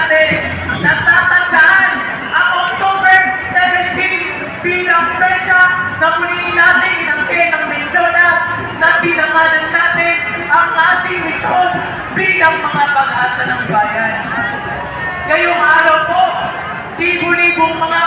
natin natatandaan ang October 17 bilang presya na muli natin inangkin ang Mendoza na pinangalan natin ang ating misyon bilang mga pag-asa ng bayan. Ngayong araw po, libu-libong mga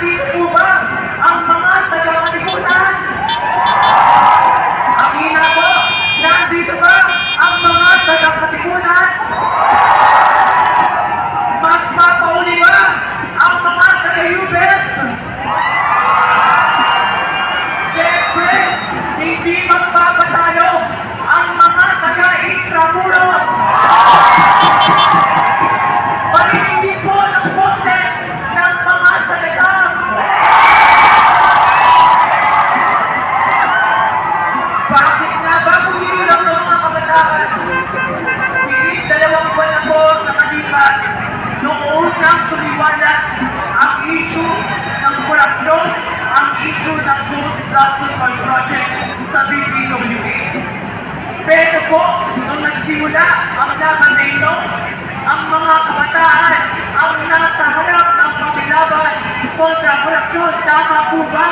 Happy korupsyon. Tama po ba?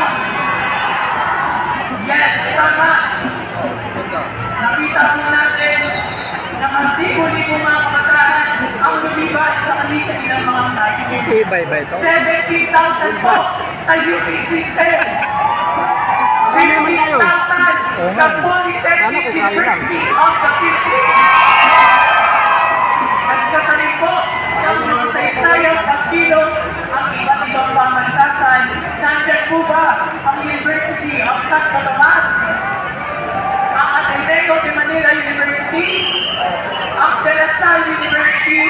Yes, tama. Nakita po natin na mantibo-libo mga kabataan ang lumibad sa kanilang mga klase. Iba-iba ito. 70,000 po sa UP system. Ano naman tayo? 50,000 Oo sa nga. Polytechnic. University of the Philippines. Nagkasarin po ng mga saysayan at kilos ang iba't ibang pamantasan. Po ba ang University of Santo Tomas? Ang Ateneo de Manila University? Ang De La Salle University?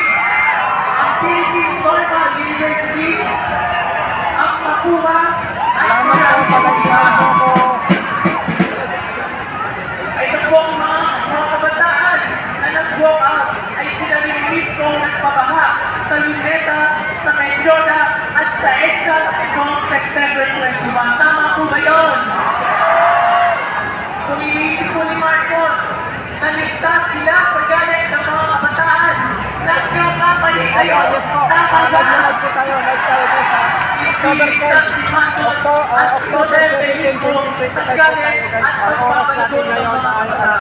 September 21. Tama po ba yun? Kung iniisip po ni Marcos na ligtas sila sa galit ng mga kabataan, nagkakamali kayo. Tama ba? Nag-live po tayo. Tayo po sa October 10. Octo- ah, October 17, 2025 po tayo guys. Ang oras natin ngayon ay